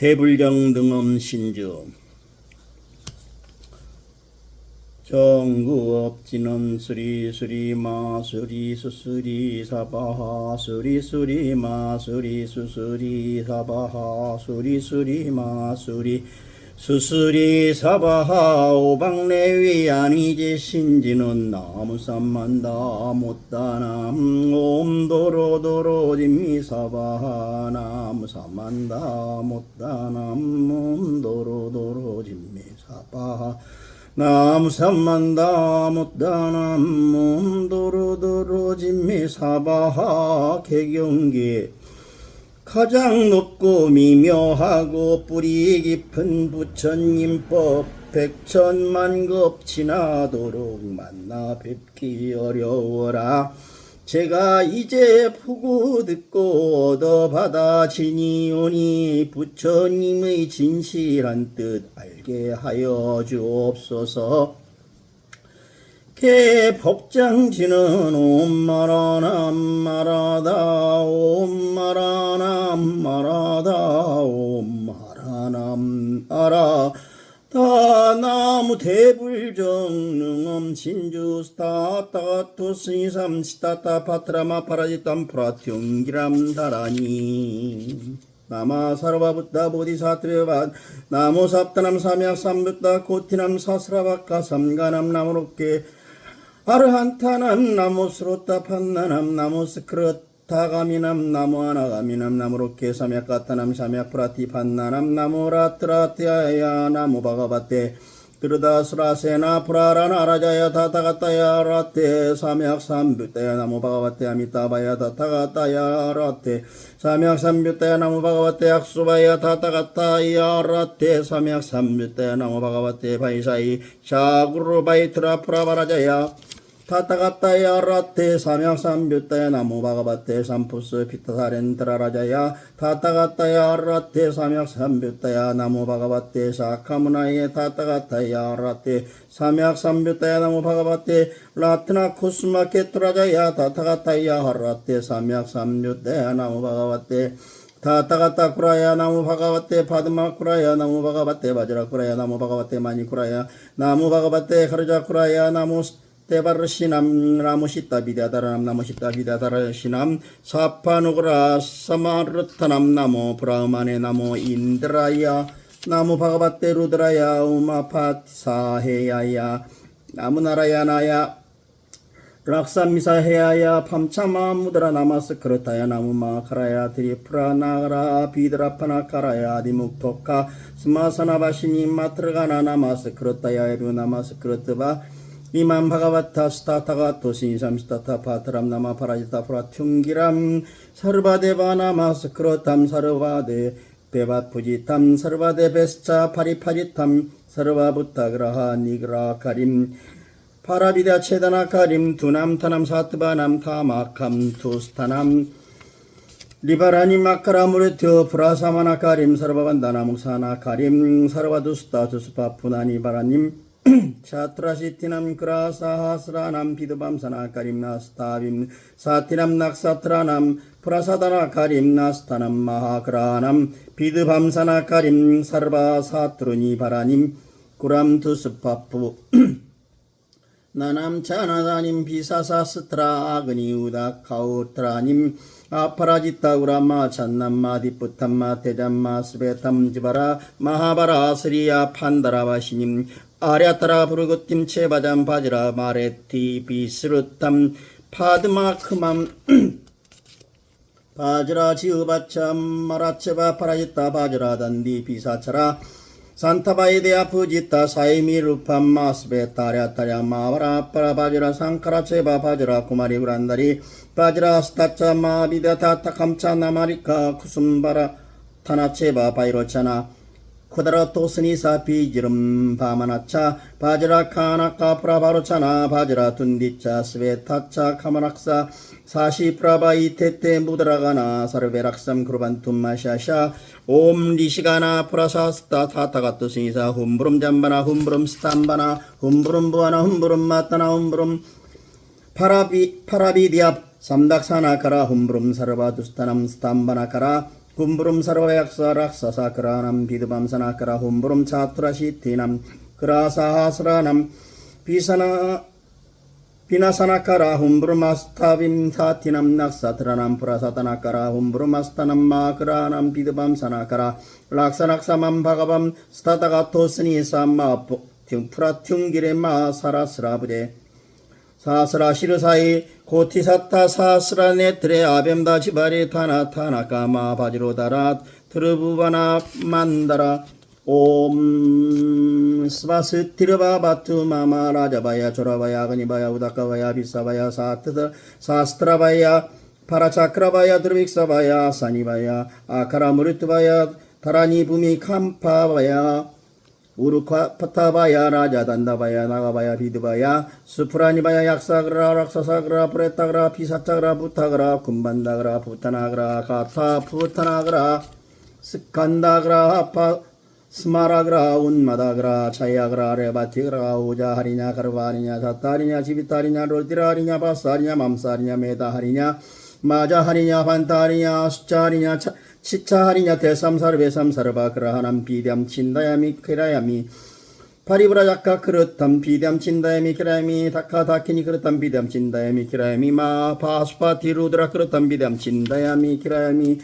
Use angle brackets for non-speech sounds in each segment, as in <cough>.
대불경 등엄 신주. 정구업지는 수리 수리 마 수리 수수리 사바하 수리 수리 마 수리 수수리 사바하 수리 수리 마 수리 수수리 사바하 오방내위 아니지 신지는 나무산만다 못다남. 옴도로도로 진미사바하 나무산만다 못다남. 옴도로도로 진미사바하 나무산만다 못다남. 옴도로도로 진미사바하. 개경기 가장 높고 미묘하고 뿌리 깊은 부처님법 백천만급 지나도록 만나 뵙기 어려워라. 제가 이제 보고 듣고 얻어받아 지니오니 부처님의 진실한 뜻 알게 하여 주옵소서 개 법장지는 옴마라남 마라다 옴마라남 마라다 옴마라남 아라. 다 나무 대불정능엄 진주 스타타토 스니삼 시타타 파트라마 파라지탐 프라티용기람 다라니. 나마 사르바부타 보디사트베바 나모 삽타남 삼약 삼부타 코티남 사스라바카 삼가남 나무롭게 아르한타남 나무스로타 판나남 나무스크르타가미남 나무아나가미남 나무로케 삼약가타남 삼약프라티 판나남 나무라트라티아야 나무바가바테 그르다스라세나 프라라나 라자야 타타가타야 라테 삼약삼뷰타야 나무바가바테 아미타바야 타타가타야 라테 삼약삼뷰타야 나무바가바테 악수바야 타타가타야 라테 삼약삼뷰타야 나무바가바테 바이사이 샤구르바이트라 프라바라자야 타타가타야 라테 삼약삼뷰타야 나무바가바테 삼푸스 피타사렌트라라자야. 타타가타야 라테 삼약삼뷰타야 나무바가바테 사카무나에 타타가타야 라테 삼약삼뷰타야 나무바가바테 라트나 쿠스마 케트라자야. 타타가타야 라테 삼약삼뷰타야 나무바가바테 타타가타 쿠라야 나무 바가바테 파드마 쿠라야 나무 바가바테 바지라 쿠라야 나무 바가바테 마니 쿠라야 나무 바가바테 카르자 쿠라야 나무 테바르시남 라무시타 비다다람 나무시타 비다다라시남 사파누그라 사마르타남 나무 브라흐마네 나무 인드라야 나무 바가바테 루드라야 우마파사헤야야 나무나라야 나야 락사미사헤야야 팜차마 무드라 나마스 크르타야 나무마 카라야 드리프라 나가라 비드라파나 카라야 디묵토카 스마사나바시니 마트르가나 나마스 크르타야 에루 나마스 크르트바 이만 바가바타 스타타가 도신삼 스타타 파트람 나마 파라지타 프라 퉁기람 사르바데바 나 마스 크르탐 사르바데 베바푸지탐 사르바데 베스차 파리파리탐 사르바부타그라하 니그라 가림 파라비다 체다나 가림 두남 타남 사트바남 타마캄 투스타남 리바라니 마카라 무르트 프라사마나 가림 사르바반다나 무사나 가림 사르바두스타 두스파 푸나니 바라님 차트라시티남 그라사하스라남 비드밤사나 가림나스타빔 사티남 낙사트라남 프라사다나 가림나스타남 마하그라남 비드밤사나 가림 사르바사트루니 바라님 구람투스파푸 나남 차나다님 비사사스트라 아그니 우다 카우트라님 아파라지타 우라마 찬남마 디푸탐마 대잠마 스베탐 지바라 마하바라 스리야 판다라바시님 아랴타라 부르고팀 체바잠 바지라 마레티 비스루탐 파드마 크맘. 바지라 지우바참 마라체바 파라지타 바지라 단디 비사차라. 산타바이데아 푸지타 사이미 루팜 마스베 타랴 타랴 마바라 파라 바지라 상카라 체바 바지라 구마리 우란다리. 바지라 스타차 마비다 타타 감차 나마리카 쿠숨바라 타나체바 바이로차나 쿠다라 토스니사 비지름 바마나차 바지라 카나카 프라바로차나 바지라 둔디차 스베타차 카마락사 사시 프라바이 테테 무드라가나 사르베락삼 그루반툼 마샤샤 옴 리시가나 프라사스타 타타가토 스니사 훔브름 잠바나 훔브름 스탄바나 훔브름 부아나 훔브름 마타나 훔브름 파라비 파라비디압 삼닥사나카라 훔브름 사르바두스타남 스탄바나카라 humburum chatura shittinam krasahasranam pisana Pinasanakara humbrumastavim satinam naksatranam purasatanakara humbrumastanam makranam pidubam sanakara laksanaksamam bhagavam statagatosni samma puratyungire ma sarasrabude 사스라 시르사이 고티사타 사스라 네 트레 아뱀다 지바리 타나 타나카 마바지로다라 트르부바나 만다라. 옴 스바스 티르바 바투 마마 라자바야 조라바야 그니바야 우다카바야 비사바야 사트드 사스트라바야 파라차크라바야 드르빅사바야 사니바야 아카라 무르트바야 타라니 부미 캄파바야 우르카 파타바야 라자 단다바야 나가바야 비드바야 수프라니바야 약사그라 락사사그라 프레타그라 피사차그라 부타그라 군반다그라 부타나그라 가타 부타나그라 스칸다그라 파 스마라그라 운마다그라 차야그라 레바티그라 우자하리냐 가르바하리냐 자타하리냐 지비타하리냐 롤티라하리냐 바사하리냐 맘사하리냐 메다하리냐 마자하리냐 반타하리냐 숫자하리냐 차 치차하리냐 대삼사르 베 삼사르바 그라하남 비담 친다야미 크라야미. 파리브라 작가 그릇담 비담 친다야미 크라야미. 다카 다키니 그릇담 비담 친다야미 크라야미. 마 파스파티 루드라 그릇담 비담 친다야미 크라야미.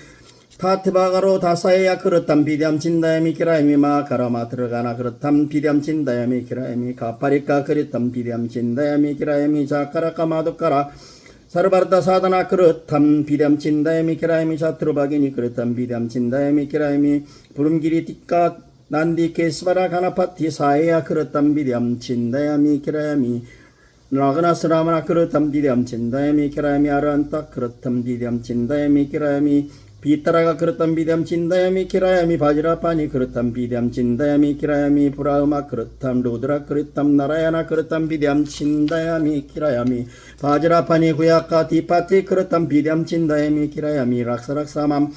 파트바가로 다사에야 그릇담 비담 친다야미 크라야미. 마 가라마 들어가나 그릇담 비담 친다야미 크라야미. 가파리카 그릇담 비담 친다야미 크라야미. 자카라카 마도카라 사르바르다 사다나 그릇함 비담 친다야미 키라야미 자트로바기니 그릇함 비담 친다야미 키라야미 부름길이 띠까 난디 케스바라 가나파티 사에야 그릇함 비담 친다야미 키라야미 라그나 스라마나 그릇함 비담 친다야미 키라야미 아란타 그릇함 비담 친다야미 키라야미 비따라가 그릇담 비담 친다야미 키라야미 바지라파니 그릇담 비담 친다야미 키라야미 브라우마 그릇담 루드라 그릇담 나라야나 그릇담 비담 친다야미 키라야미 바지라파니 구야카 디파티 그릇담 비담 친다야미 키라야미 락사락사맘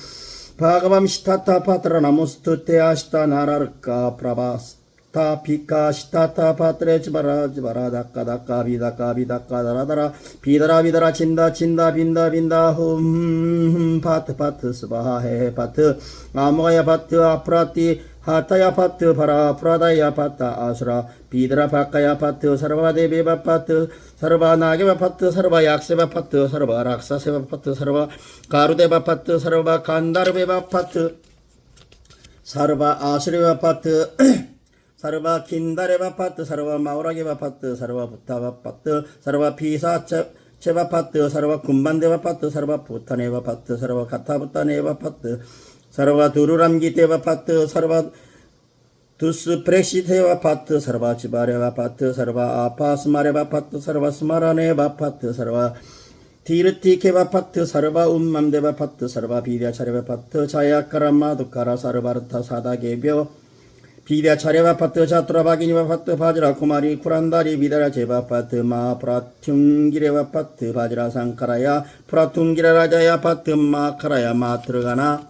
바가밤 시타타 파트라나 모스투테 아시타 나라르카 프라바스 타 피카 시타타 파트레 지바라 지 바라 다카 다카 비다카 비다카 다라다라 비다라 비다라 친다 친다 빈다 빈다 흠 파트 파트 스바하헤 파트 아모가야 파트 아프라티 하타야 파트 파라 프라다야 파타 아수라 비드라 바카야 파트 사르바 데베바 파트 사르바 나게바 파트 사르바 약세바 파트 사르바 락사세바 파트 사르바 가루데바 파트 사르바 간다르베바 파트 사르바 아수레바 파트 <clears throat> 사르바 킨다레바 파트 사르바 마오라게바 파트 사르바 부타바 파트 사르바 피사체 체바 파트 사르바 군반데바 파트 사르바 부타네바 파트 사르바 카타부타네바 파트 사르바 두루람기테바 파트 사르바 두스 프레시테바 파트 사르바 지바레바 파트 사르바 아파스마레바 파트 사르바 스마라네바 파트 사르바 티르티케바 파트 사르바 움맘데바 파트 사르바 비디아 차레바 파트 자야카라마 두카라 사르바르타 사다게벼 비디아 차레바 파트 자투라 바기니바 파트 바지라 쿠마리 쿠란다리 비다라 제바 파트 마 프라퉁기레바 파트 바지라 상카라야 프라퉁기라 라자야 파트 마카라야 마 들어가나?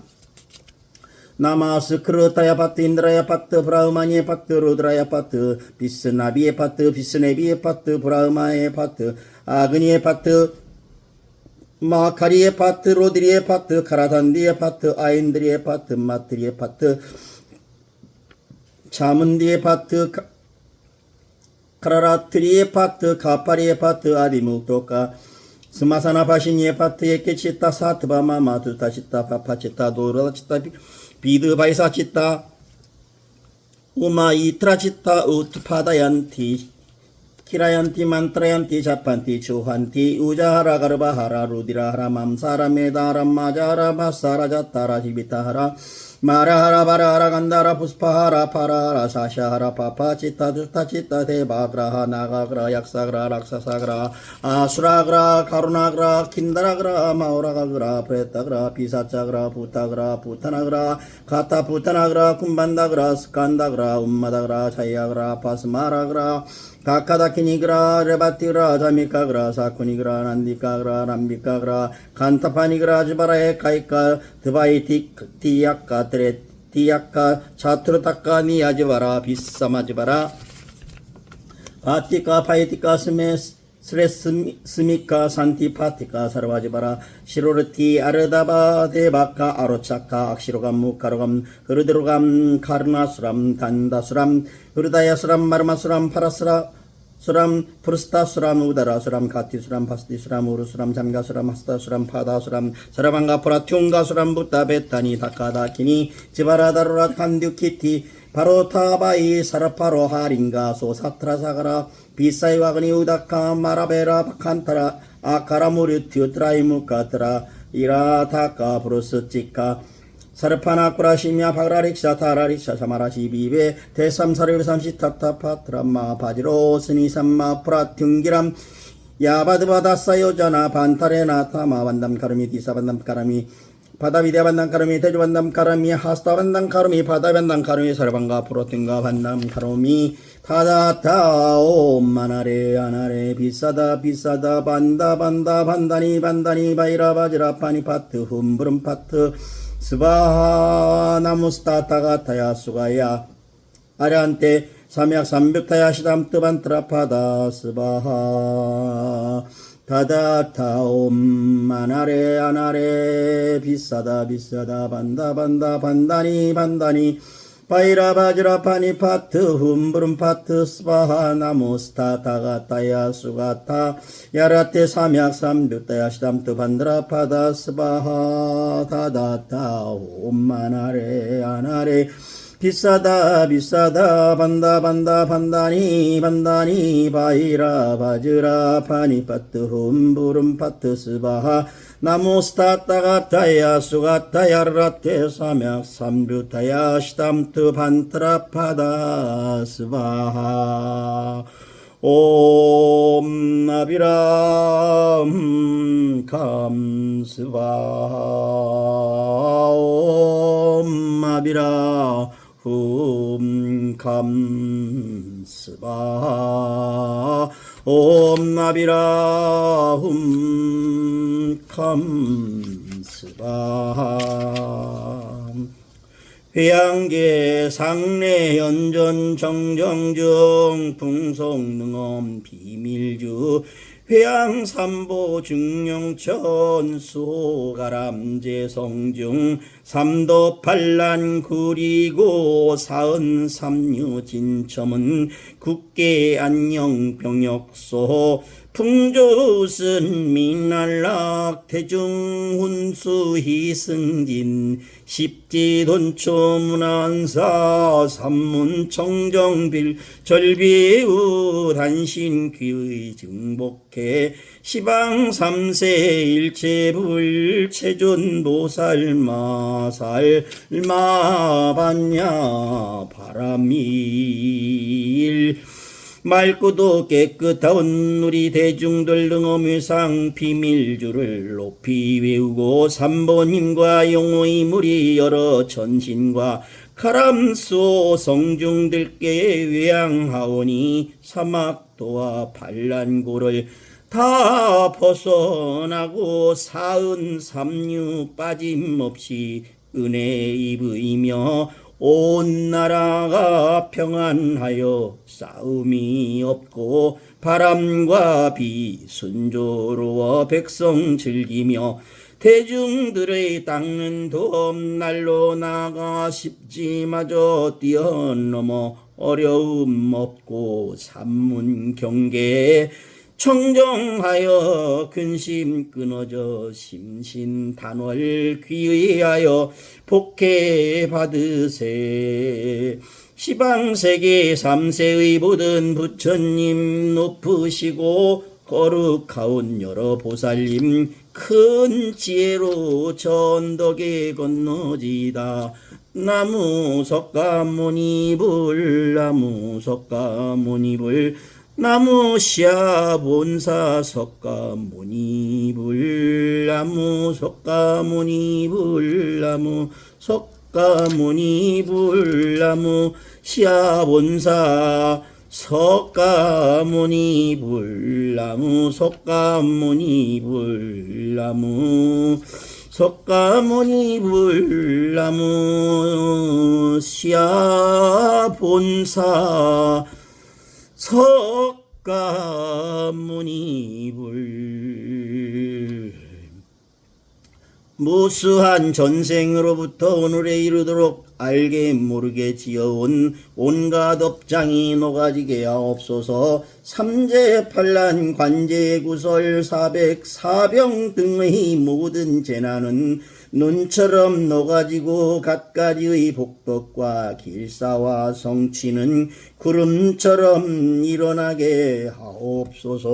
나마스 크르타야 파트 인드라야 파트 브라우마니의 파트 루드라야 파트 비스나비의 파트 비스네비의 파트 브라우마의 파트 아그니의 파트 마카리의 파트 로드리의 파트 카라단디의 파트 아인드리의 파트 마트리의 파트 자문디의 파트 카- 카라라트리의 파트 카파리의 파트 아디무토카 스마사나 바시니의 파트에 케치타 사트바마 마투타 치타 파파치타 도르다 치타 비- 비드 바이사 치타 우마 이트라 치타 우트파다얀티 키라얀티 만트라얀티 자판티 추한티 우자하라 가르바하라 루디라하라 맘사라 메다라 마자라 바사라 자타라 지비타하라 마라하라 바라하라 간다라 부스파하라 파라하라 사샤하라 파파치타 두타 가카다키니그라 레바티그라 자미카그라 사쿠니그라 난디카그라 람비카그라 간타파니그라 지바라에 카이카 드바이티 티야카 트레 티야카 차트르타카 니 아지바라 비사마지바라 바티카 파이티카 스메스 스레스미카 산티파티카 사르바지바라 시로르티 아르다바 데바카 아로차카 악시로감 무카로감 흐르드로감 카르나수람 단다수람 흐르다야수람 마르마수람 파라스라 수람 프르스타 수람 우다라 수람 가티 수람 파스티 수람 우르 수람 잠가 수람 하스타 수람 파다 수람 사라방가 프라 퉁가수람 부타 베타니 다카다 키니 지바라다루라 칸듀 키티 바로 타바이 사라파로 하링가 소사트라사가라 비사이와그니 우다카 마라베라 바칸타라 아카라무르티우 트라이무카트라 이라타카 브루스치카 사르파나쿠라 시미야 바그라릭샤 타라릭샤 사마라시 비베 대삼사르 삼시 타타 파트라마 바지로 스니삼마 프라퉁기람 야바드바다사 요자나 반타레나 타마 반담 카르미 디사 반담 카르미 바다 비대 반담 카르미 대주 반담 카르미 하스타 반담 카르미 바다 반담 카르미 사르방가 프로팅가 반담 카르미 타다타 옴마나레 아나레 비싸다 비싸다 반다 반다 반다니 반다니 바이라 바지라 파니 파트 훔브름 파트 스바하 나무스타타가 타야 수가야. 아란테 삼약 삼백타야 시담 뜨반 트라파다 스바하. 다다타 옴 마나레 아나레 비싸다 비싸다 반다 반다 반다니 반다니 바이라 바지라 파니 파트 훔브름 파트 스바하 나무스타 타가타야 수가타 야라테 삼약 삼백타야 시담트 반드라 파다 스바하 다다타 옴마나레 아나레. 비싸다 비싸다 반다 반다 반다니 반다니 바이라 바즈라 파니 파트 훔부름 파트 스바하 나무스타타가타야 수가타야 라테 사맥 삼뷰타야 시담트 반트라파다 스바하. 옴 나비라 음, 감스바하. 옴 나비라 훔감 스바 옴 나비라 훔 감스바. 회양계 상례 연전 정정중 풍속능엄 비밀주 회양 삼보 중령천 수 가람제 성중 삼도 팔란 구리고 사은 삼류 진첨은 국계 안녕 병역소 풍조슨 민날락 대중훈수 희승진 십지돈초 문안사 삼문청정빌 절비우 단신 귀의 증복해 시방 삼세 일체불 체존 보살 마살 마반야 바람일 맑고도 깨끗한 우리 대중들 능엄유상 비밀주를 높이 외우고 삼보님과 용의 무리 여러 전신과 카람소 성중들께 외양하오니 사막도와 반란고를 다 벗어나고 사은 삼류 빠짐없이 은혜 입으이며 온 나라가 평안하여 싸움이 없고 바람과 비 순조로워 백성 즐기며 대중들의 닦는 도움 날로 나가 십지마저 뛰어넘어 어려움 없고 산문 경계 청정하여 근심 끊어져 심신 단월 귀의하여 복해 받으세. 시방세계 삼세의 모든 부처님 높으시고 거룩하온 여러 보살님 큰 지혜로 전덕에 건너지다. 나무 석가모니불 나무 석가모니불 나무 시아 본사 석가모니불 나무 석가모니불 나무 석가모니불 나무 시아 본사 석가모니불 나무 석가모니불 나무 석가모니불 나무 시아 본사 석가모니불. 무수한 전생으로부터 오늘에 이르도록 알게 모르게 지어온 온갖 업장이 녹아지게 하옵소서. 삼재 팔란 관제 구설 사백 사병 등의 모든 재난은 눈처럼 녹아지고 갖가지의 복덕과 길사와 성취는 구름처럼 일어나게 하옵소서.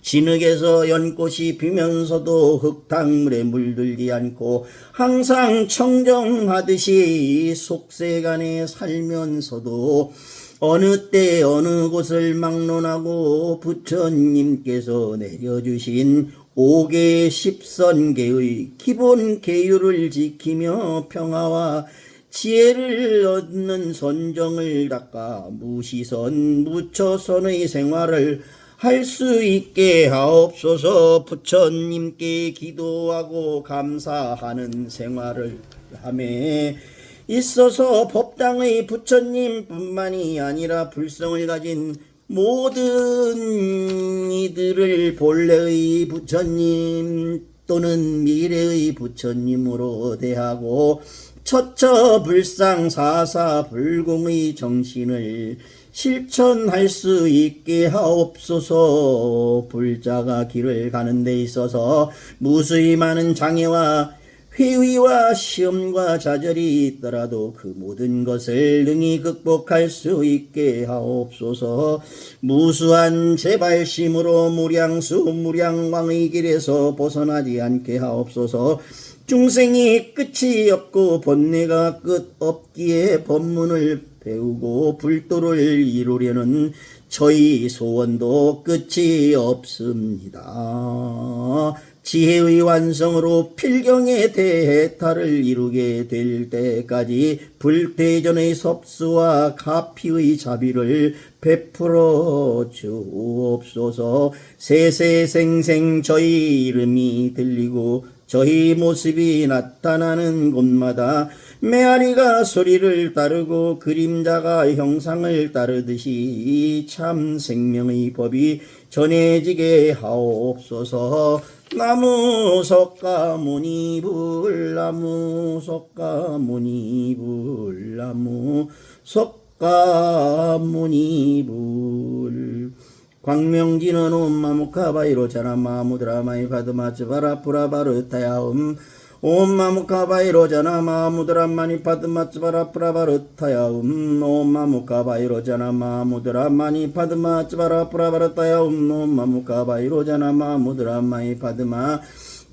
진흙에서 연꽃이 피면서도 흙탕물에 물들지 않고 항상 청정하 듯이 속세간에 살면서도 어느 때 어느 곳을 막론하고 부처님께서 내려주신 오계 십선계의 기본 계율을 지키며 평화와 지혜를 얻는 선정을 닦아 무시선 무처선의 생활을 할 수 있게 하옵소서 부처님께 기도하고 감사하는 생활을 함에 있어서 법당의 부처님뿐만이 아니라 불성을 가진 모든 이들을 본래의 부처님 또는 미래의 부처님으로 대하고 처처불상 사사불공의 정신을 실천할 수 있게 하옵소서. 불자가 길을 가는 데 있어서 무수히 많은 장애와 회의와 시험과 좌절이 있더라도 그 모든 것을 능히 극복할 수 있게 하옵소서 무수한 제발심으로 무량수 무량왕의 길에서 벗어나지 않게 하옵소서 중생이 끝이 없고 번뇌가 끝 없기에 법문을 배우고 불도를 이루려는 저희 소원도 끝이 없습니다. 지혜의 완성으로 필경의 대해탈을 이루게 될 때까지 불대전의 섭수와 가피의 자비를 베풀어 주옵소서. 세세생생 저희 이름이 들리고 저희 모습이 나타나는 곳마다 메아리가 소리를 따르고 그림자가 형상을 따르듯이 참 생명의 법이 전해지게 하옵소서 나무 석가모니불 나무 석가모니불 나무 석가모니불. 광명진은 옴마무카바이로 자나 마무드라마이 바드마츠바라 프라바르타야옴 옴마무카바이로 자나마무드라마니 바드마츠바라 프라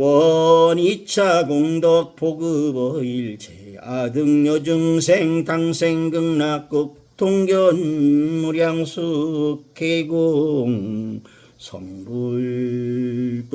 원이차 공덕 보급어 일체 아등여 중생 당생 극락국 통견 무량수 계공 성불도